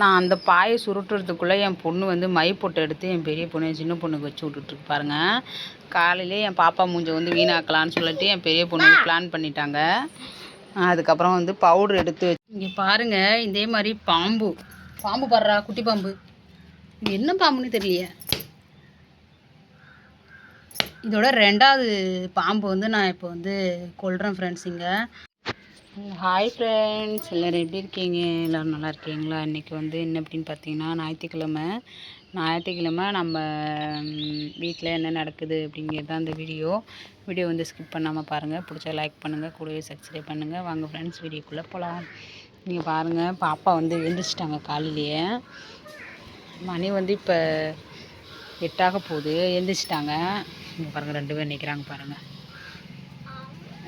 நான் அந்த பாயை சுருட்டுறதுக்குள்ளே என் பொண்ணு வந்து மை பொட்டு எடுத்து என் பெரிய பொண்ணு என் சின்ன பொண்ணுக்கு வச்சு விட்டுட்டுருக்கு பாருங்க. காலையிலே என் பாப்பா மூஞ்சை வந்து வீணாக்கலான்னு சொல்லிட்டு என் பெரிய பொண்ணு பிளான் பண்ணிட்டாங்க. அதுக்கப்புறம் வந்து பவுடர் எடுத்து வச்சு இங்கே பாருங்கள் இதே மாதிரி பாம்பு. பாம்பு பாடுறா குட்டி பாம்பு. இது என்ன பாம்புன்னு தெரியலையே. இதோட ரெண்டாவது பாம்பு வந்து நான் இப்போ வந்து கொள்கிறேன் ஃப்ரெண்ட்ஸ் இங்கே. ஹாய் ஃப்ரெண்ட்ஸ் எல்லோரும் எப்படி இருக்கீங்க? எல்லோரும் நல்லா இருக்கீங்களா? இன்றைக்கி வந்து என்ன அப்படின்னு பார்த்தீங்கன்னா ஞாயிற்றுக்கிழமை. ஞாயிற்றுக்கிழமை நம்ம வீட்டில் என்ன நடக்குது அப்படிங்கிறது தான் இந்த வீடியோ. வீடியோ வந்து ஸ்கிப் பண்ணாமல் பாருங்கள் பிடிச்சா லைக் பண்ணுங்கள் கூடவே சப்ஸ்கிரைப் பண்ணுங்கள் வாங்க ஃப்ரெண்ட்ஸ் வீடியோக்குள்ளே போகலாம் நீங்கள் பாருங்கள் பாப்பா வந்து எழுந்திரிச்சிட்டாங்க காலையிலேயே. மணி வந்து இப்போ எட்டாக போகுது. எழுந்திரிச்சிட்டாங்க. இங்கே பாருங்கள் ரெண்டு பேர் நிற்கிறாங்க பாருங்கள்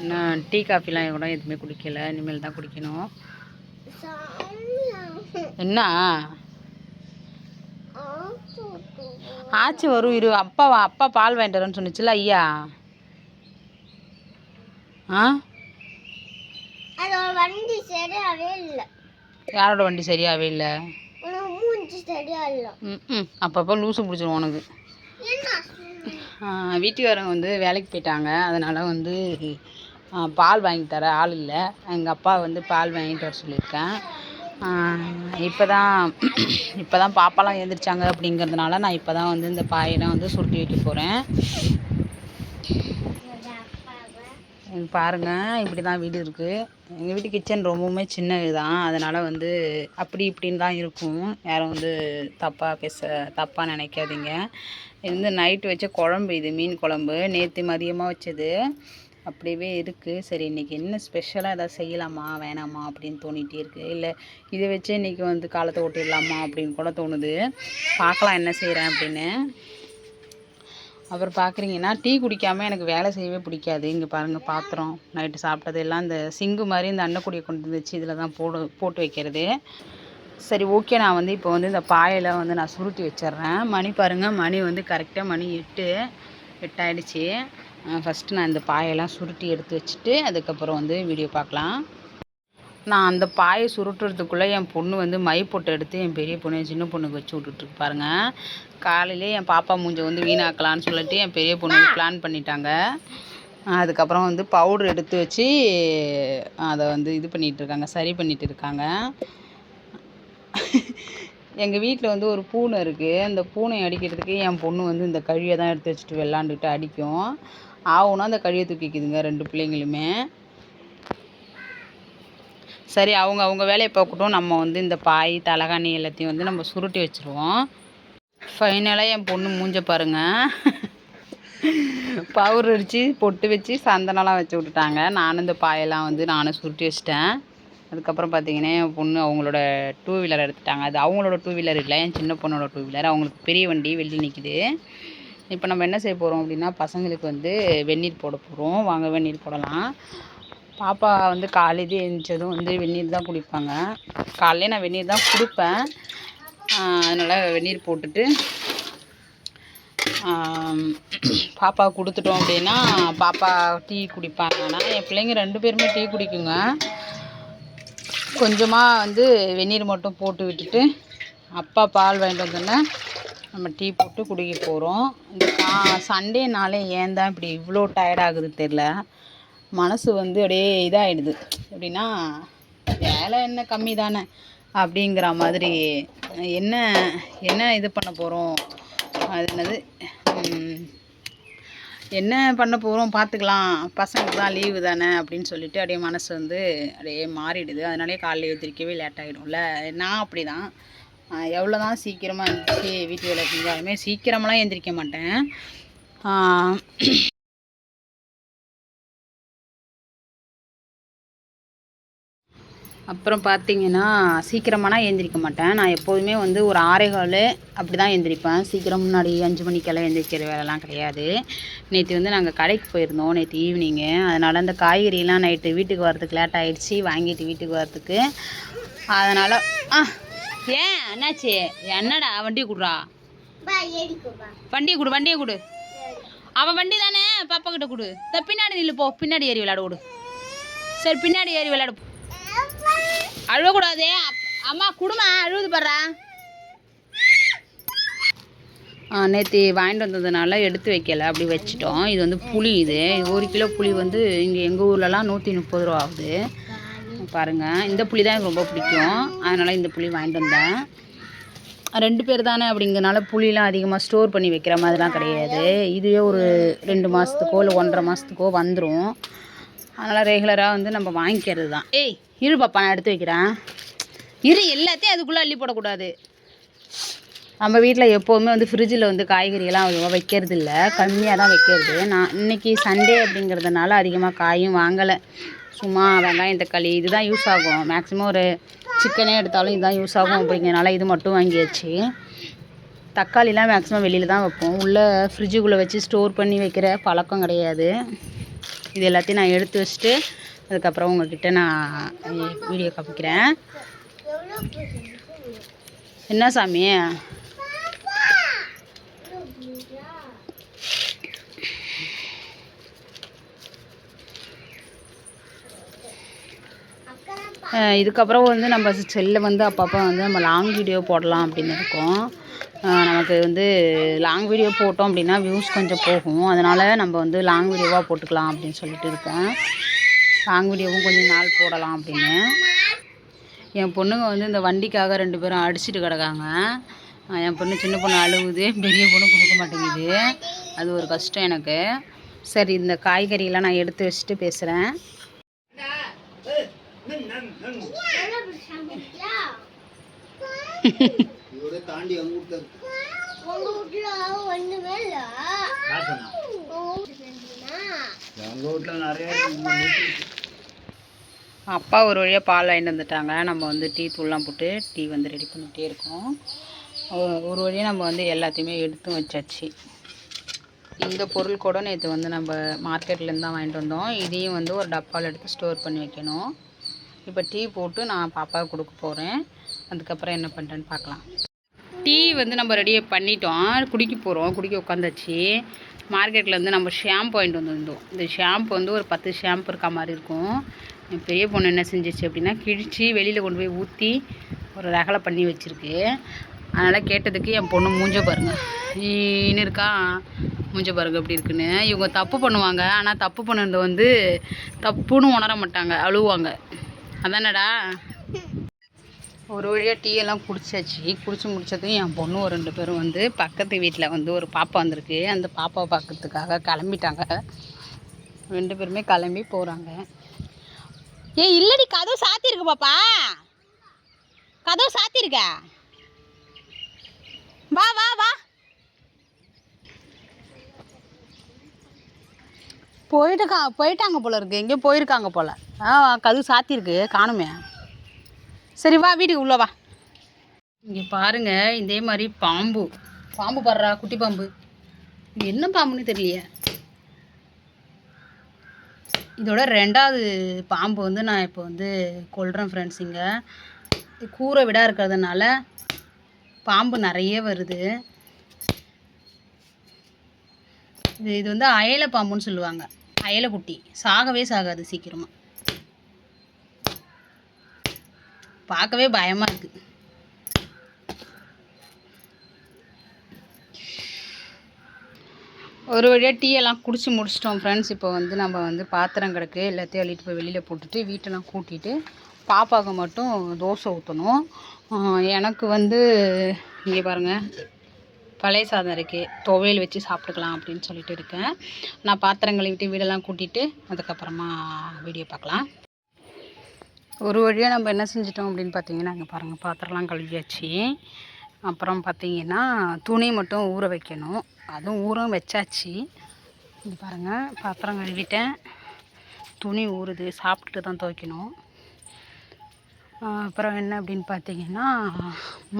இன்னும் டீ காஃபிலாம் கூட எதுவுமே குடிக்கல. இனிமேல் தான் குடிக்கணும். என்ன? ஆச்சு வரும் இரு. அப்பா அப்பா பால் வாங்கிட்டு வரேன்னு சொன்னிச்சுல ஐயா. ஆ? வண்டி சரியாவே இல்லை. யாரோட வண்டி சரியாகவே இல்லை? ம் அப்பப்போ லூசு பிடிச்சிரும் உனக்கு. வீட்டுக்காரங்க வந்து வேலைக்கு போயிட்டாங்க. அதனால் வந்து பால் வாங்கி தர ஆள் இல்லை. எங்கள் அப்பா வந்து பால் வாங்கிட்டு வர சொல்லியிருக்கேன். இப்போ தான் இப்போ தான் பாப்பாலாம் எழுந்திரிச்சாங்க அப்படிங்கிறதுனால நான் இப்போ தான் வந்து இந்த பாயெல்லாம் வந்து சுருட்டி வைக்க போகிறேன் பாருங்கள் இப்படி தான் வீடு இருக்குது எங்கள் வீட்டு கிச்சன் ரொம்பவுமே சின்னது தான் அதனால் வந்து அப்படி இப்படின்னு தான் இருக்கும். யாரும் வந்து தப்பாக பேச தப்பாக நினைக்காதீங்க. இது வந்து நைட்டு வச்ச குழம்பு இது மீன் குழம்பு. நேற்று மதியமாக வச்சது. அப்படியே இருக்குது சரி இன்றைக்கி என்ன ஸ்பெஷலாக எதாவது செய்யலாமா? வேணாமா? அப்படின்னு தோணிகிட்டே இருக்குது இல்லை இதை வச்சே இன்றைக்கி வந்து காலத்தை ஓட்டிடலாமா? அப்படின்னு கூட தோணுது. பார்க்கலாம் என்ன செய்கிறேன் அப்படின்னு. அப்புறம் பார்க்குறீங்கன்னா டீ குடிக்காமல் எனக்கு வேலை செய்யவே பிடிக்காது. இங்கே பாருங்கள் பாத்திரம் நைட்டு சாப்பிட்டது எல்லாம் இந்த சிங்கு மாதிரி இந்த அன்னக்குடியை கொண்டு வந்துச்சு இதில் தான் போடு போட்டு வைக்கிறது. சரி ஓகே நான் வந்து இப்போ வந்து இந்த பாயில் வந்து நான் சுருட்டி வச்சிடுறேன். மணி பாருங்கள் மணி வந்து கரெக்டாக மணி எட்டு எட்டாயிடுச்சு. ஃபஸ்ட்டு நான் இந்த பாயெல்லாம் சுருட்டி எடுத்து வச்சுட்டு அதுக்கப்புறம் வந்து வீடியோ பார்க்கலாம். நான் அந்த பாயை சுருட்டுறதுக்குள்ளே என் பொண்ணு வந்து மை பொட்டை எடுத்து என் பெரிய பொண்ணு என் சின்ன பொண்ணுக்கு வச்சு விட்டுட்டுருக்கு பாருங்கள் காலையிலே என் பாப்பா மூஞ்ச வந்து வீணாக்கலான்னு சொல்லிட்டு என் பெரிய பொண்ணு பிளான் பண்ணிட்டாங்க. அதுக்கப்புறம் வந்து பவுடர் எடுத்து வச்சு அதை வந்து இது பண்ணிகிட்டு இருக்காங்க சரி பண்ணிகிட்டு இருக்காங்க. எங்கள் வீட்டில் வந்து ஒரு பூனை இருக்குது அந்த பூனை அடிக்கிறதுக்கு என் பொண்ணு வந்து இந்த கழியை தான் எடுத்து வச்சுட்டு விளாண்டுட்டு அடிக்கும். ஆகுனா அந்த கழியை தூக்கிக்குதுங்க ரெண்டு பிள்ளைங்களுமே. சரி அவங்க அவங்க வேலையை பார்க்கட்டும். நம்ம வந்து இந்த பாய் தலகாணி எல்லாத்தையும் வந்து நம்ம சுருட்டி வச்சுருவோம். ஃபைனலாக என் பொண்ணு மூஞ்ச பாருங்க. பவுர் அடித்து பொட்டு வச்சு சந்தனம்லாம் வச்சு விட்டுட்டாங்க. நானும் இந்த பாயெல்லாம் வந்து நானும் சுருட்டி வச்சிட்டேன். அதுக்கப்புறம் பார்த்தீங்கன்னா என் பொண்ணு அவங்களோட டூ வீலர் எடுத்துட்டாங்க. அது அவங்களோட டூ வீலர் இல்லை என் சின்ன பொண்ணோட டூ வீலர் அவங்களுக்கு பெரிய வண்டி வெளியில் நிற்கிது இப்போ நம்ம என்ன செய்ய போகிறோம் அப்படின்னா பசங்களுக்கு வந்து வெந்நீர் போட போகிறோம் வாங்க வெந்நீர் போடலாம். பாப்பா வந்து காலையிலே எழுந்திரிச்சதும் வந்து வெந்நீர் தான் குடிப்பாங்க. காலையிலே நான் வெந்நீர் தான் கொடுப்பேன். அதனால் வெந்நீர் போட்டுட்டு பாப்பா கொடுத்துட்டோம் அப்படின்னா பாப்பா டீ குடிப்பாங்க. ஆனால் என் பிள்ளைங்க ரெண்டு பேருமே டீ குடிக்குங்க. கொஞ்சமாக வந்து வெந்நீர் மட்டும் போட்டு விட்டுட்டு அப்பா பால் வாங்கிட்டு வந்தோன்னே நம்ம டீ போட்டு குடிக்க போகிறோம் இந்த கா சண்டேனாலே ஏன் தான் இப்படி இவ்வளோ டயர்டாகுது தெரில. மனசு வந்து அப்படியே இதாகிடுது எப்படின்னா வேலை என்ன கம்மி தானே அப்படிங்கிற மாதிரி என்ன என்ன இது பண்ண போகிறோம் அது என்னது? என்ன பண்ண போகிறோம் பார்த்துக்கலாம் பசங்களுக்கு தான் லீவு தானே அப்படின்னு சொல்லிட்டு அப்படியே மனசு வந்து அப்படியே மாறிடுது. அதனாலே காலையில் எழுந்திரிக்கவே லேட் ஆகிடும்ல நான் அப்படி தான் எவ்வளோ தான் சீக்கிரமாக எழுந்திரிச்சு வீட்டு வேலை செஞ்சாலுமே சீக்கிரமெல்லாம் எழுந்திரிக்க மாட்டேன். அப்புறம் பார்த்தீங்கன்னா சீக்கிரமானால் எழுந்திரிக்க மாட்டேன். நான் எப்போதுமே வந்து ஒரு ஆறேகால் அப்படி தான் எழுந்திரிப்பேன் சீக்கிரம் முன்னாடி அஞ்சு மணிக்கெல்லாம் எழுந்திரிக்கிற வேலைலாம் கிடையாது. நேற்று வந்து நாங்கள் கடைக்கு போயிருந்தோம். நேற்று ஈவினிங்கு. அதனால் அந்த காய்கறிலாம் நைட்டு வீட்டுக்கு வரதுக்கு லேட் ஆகிடுச்சி வாங்கிட்டு வீட்டுக்கு வரதுக்கு அதனால் ஆ ஏன் என்னாச்சு என்னடா வண்டியை கொடுறா? வண்டியை கொடு வண்டியை கொடு. அவன் வண்டி தானே பாப்பா கிட்ட கொடு. இந்த பின்னாடி நில்லு போ பின்னாடி ஏறி விளையாட கொடு சரி பின்னாடி ஏறி விளையாடு. அழுவக்கூடாதே. அம்மா குடுமா அழுகுது பாடுறா நேற்று வாங்கிட்டு வந்ததுனால எடுத்து வைக்கல. அப்படி வச்சிட்டோம். இது வந்து புளி இது. இது ஒரு கிலோ புளி வந்து இங்கே எங்கள் ஊர்லலாம் நூற்றி முப்பது ரூபா ஆகுது. பாருங்கள் இந்த புளி தான் எனக்கு ரொம்ப பிடிக்கும். அதனால் இந்த புளி வாங்கிட்டு வந்தேன். ரெண்டு பேர் தானே அப்படிங்கிறனால புளிலாம் அதிகமாக ஸ்டோர் பண்ணி வைக்கிற மாதிரிலாம் கிடையாது. இதுவே ஒரு ரெண்டு மாதத்துக்கோ இல்லை ஒன்றரை மாதத்துக்கோ வந்துடும் அதனால் ரெகுலராக வந்து நம்ம வாங்கிக்கிறது தான். ஏய் இரு பாப்பா நான் எடுத்து வைக்கிறேன். இரு எல்லாத்தையும் அதுக்குள்ளே அள்ளி போடக்கூடாது. நம்ம வீட்டில் எப்போவுமே வந்து ஃப்ரிட்ஜில் வந்து காய்கறியெல்லாம் அவ்வளோவா வைக்கிறது இல்லை கம்மியாக தான் வைக்கிறது. நான் இன்றைக்கி சண்டே அப்படிங்கிறதுனால அதிகமாக காயும் வாங்கலை. சும்மா வெங்காயம் தக்காளி இதுதான் யூஸ் ஆகும். மேக்ஸிமம் ஒரு சிக்கனே எடுத்தாலும் இதுதான் யூஸ் ஆகும் அப்படிங்கிறனால இது மட்டும் வாங்கியாச்சு. தக்காளிலாம் மேக்ஸிமம் வெளியில் தான் வைப்போம். உள்ளே ஃப்ரிட்ஜுக்குள்ளே வச்சு ஸ்டோர் பண்ணி வைக்கிற பழக்கம் கிடையாது. இது எல்லாத்தையும் நான் எடுத்து வச்சுட்டு அதுக்கப்புறம் உங்ககிட்ட நான் வீடியோ காமிக்கிறேன். என்ன சாமி? இதுக்கப்புறம் வந்து நம்ம செல்லை வந்து அப்பப்போ வந்து நம்ம லாங் வீடியோ போடலாம் அப்படின்னு இருக்கோம். நமக்கு வந்து லாங் வீடியோ போட்டோம் அப்படின்னா வியூஸ் கொஞ்சம் போகும். அதனால் நம்ம வந்து லாங் வீடியோவாக போட்டுக்கலாம் அப்படின்னு சொல்லிட்டு இருக்கேன் லாங் வீடியோவும் கொஞ்சம் நாள் போடலாம் அப்படின்னு. என் பொண்ணுங்க வந்து இந்த வண்டிக்காக ரெண்டு பேரும் அடிச்சிட்டு கிடக்காங்க. என் பொண்ணு சின்ன பொண்ணு அழுகுது பெரிய பொண்ணு கொடுக்க மாட்டேங்குது. அது ஒரு கஷ்டம் எனக்கு. சரி இந்த காய்கறியெல்லாம் நான் எடுத்து வச்சுட்டு பேசுகிறேன் இதோட தாண்டி வீட்டுல வீட்டுல நிறைய அப்பா ஒரு வழியாக பால் வாங்கிட்டு வந்துட்டாங்க. நம்ம வந்து டீ தூள்லாம் போட்டு டீ வந்து ரெடி பண்ணிகிட்டே இருக்கோம். ஒரு வழியாக நம்ம வந்து எல்லாத்தையுமே எடுத்து வச்சாச்சு. இந்த பொருள் கூட நேற்று வந்து நம்ம மார்க்கெட்லேருந்து தான் வாங்கிட்டு வந்தோம். இதையும் வந்து ஒரு டப்பாவில் எடுத்து ஸ்டோர் பண்ணி வைக்கணும். இப்போ டீ போட்டு நான் பாப்பாவுக்கு கொடுக்க போகிறேன் அதுக்கப்புறம் என்ன பண்ணுறேன்னு பார்க்கலாம். டீ வந்து நம்ம ரெடி பண்ணிட்டோம். குடிக்க போகிறோம் குடிக்க உட்காந்தாச்சு. மார்க்கெட்டில் வந்து நம்ம ஷாம்பு வாங்கிட்டு வந்துருந்தோம். இந்த ஷாம்பு வந்து ஒரு பத்து ஷாம்பு இருக்க மாதிரி இருக்கும். என் பெரிய பொண்ணு என்ன செஞ்சிச்சு அப்படின்னா கிழிச்சு வெளியில் கொண்டு போய் ஊற்றி ஒரு ரகலை பண்ணி வச்சுருக்கு. அதனால் கேட்டதுக்கு என் பொண்ணு மூஞ்ச பாருங்க. ஈன்னு இருக்கா? மூஞ்ச பாருங்க எப்படி இருக்குன்னு. இவங்க தப்பு பண்ணுவாங்க. ஆனால் தப்பு பண்ணது வந்து தப்புன்னு உணர மாட்டாங்க. அழுவாங்க. அதானடா? ஒரு வழியாக டீ எல்லாம் குடிச்சாச்சு. குடிச்சு முடிச்சதும் என் பொண்ணு ஒரு ரெண்டு பேரும் வந்து பக்கத்து வீட்டில் வந்து ஒரு பாப்பா வந்திருக்கு. அந்த பாப்பாவை பார்க்கறதுக்காக கிளம்பிட்டாங்க. ரெண்டு பேருமே கிளம்பி போகிறாங்க ஏ இல்லடி கதவு சாத்தியிருக்கு பாப்பா. கதவு சாத்தியிருக்க? வா வா வா. போயிட்டுக்கா போயிட்டாங்க போல இருக்கு. எங்கேயும் போயிருக்காங்க போல. ஆ கதவு சாத்தியிருக்கு காணுமே. சரி வா வீட்டுக்கு உள்ளே வா. இங்கே பாருங்க இதே மாதிரி பாம்பு. பாம்பு பாடுறா குட்டி பாம்பு. இது என்ன பாம்புன்னு தெரியலையே. இதோட ரெண்டாவது பாம்பு வந்து நான் இப்போ வந்து கொள்கிறேன் ஃப்ரெண்ட்ஸ் இங்கே. கூரை விடா இருக்கிறதுனால பாம்பு நிறைய வருது. இது இது வந்து அயலை பாம்புன்னு சொல்லுவாங்க. அயலை குட்டி சாகவே சாகாது சீக்கிரமாக பார்க்கவே பயமாக இருக்குது ஒரு வழியாக டீ எல்லாம் குடிச்சு முடிச்சிட்டோம் ஃப்ரெண்ட்ஸ் இப்போ வந்து நம்ம வந்து பாத்திரம் கிடக்கு எல்லாத்தையும் அள்ளிட்டு போய் வெளியில் போட்டுட்டு வீட்டெல்லாம் கூட்டிட்டு பாப்பாவுக்கு மட்டும் தோசை ஊற்றணும் எனக்கு வந்து இங்கே பாருங்கள் பழைய சாதம் இருக்குது துவையல் வச்சு சாப்பிட்டுக்கலாம் அப்படின்னு சொல்லிட்டு இருக்கேன். நான் பாத்திரம் கழுவிட்டு வீடெல்லாம் கூட்டிட்டு அதுக்கப்புறமா வீடியோ பார்க்கலாம். ஒரு வழியாக நம்ம என்ன செஞ்சிட்டோம் அப்படின்னு பார்த்தீங்கன்னா அங்கே பாருங்கள் பாத்திரம்லாம் கழுவியாச்சு. அப்புறம் பார்த்தீங்கன்னா துணி மட்டும் ஊற வைக்கணும். அதுவும் ஊறும் வச்சாச்சு. இங்கே பாருங்கள் பாத்திரம் கழுவிட்டேன். துணி ஊறுது சாப்பிட்டுட்டு தான் துவைக்கணும். அப்புறம் என்ன அப்படின்னு பார்த்தீங்கன்னா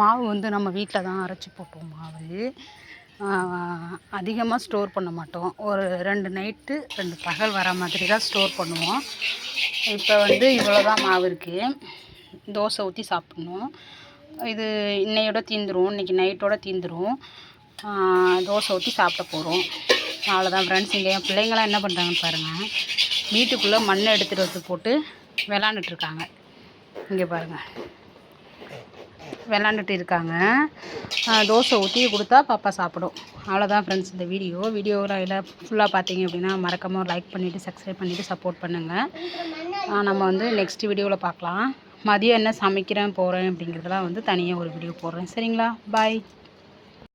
மாவு வந்து நம்ம வீட்டில் தான் அரைச்சி போட்டோம் மாவு. அதிகமாக ஸ்டோர் பண்ண மாட்டோம். ஒரு ரெண்டு நைட்டு ரெண்டு பகல் வர மாதிரி தான் ஸ்டோர் பண்ணுவோம். இப்போ வந்து இவ்வளோ தான் மாவு இருக்குது தோசை ஊற்றி சாப்பிட்ணும். இது இன்னையோட தீந்துரும். இன்னைக்கு நைட்டோட தீந்துரும். தோசை ஊற்றி சாப்பிட போகிறோம் அவ்வளோதான் ஃப்ரெண்ட்ஸ் இங்கே என் பிள்ளைங்களாம் என்ன பண்ணுறாங்கன்னு பாருங்கள் வீட்டுக்குள்ளே மண்ணை எடுத்துகிட்டு வந்து போட்டு விளாண்டுட்டு இருக்காங்க. இங்கே பாருங்கள் விளாண்டுட்டு இருக்காங்க தோசை ஊற்றி கொடுத்தா பாப்பா சாப்பிடும். அவ்வளோதான் ஃப்ரெண்ட்ஸ் இந்த வீடியோ வீடியோவில் ஃபுல்லாக பார்த்தீங்க அப்படின்னா மறக்காமல் லைக் பண்ணிவிட்டு சப்ஸ்கிரைப் பண்ணிவிட்டு சப்போர்ட் பண்ணுங்கள் நம்ம வந்து நெக்ஸ்ட் வீடியோவில் பார்க்கலாம் மதியம் என்ன சமைக்கிறேன் போகிறேன் அப்படிங்கிறதெல்லாம் வந்து தனியாக ஒரு வீடியோ போடுறேன். சரிங்களா? பாய்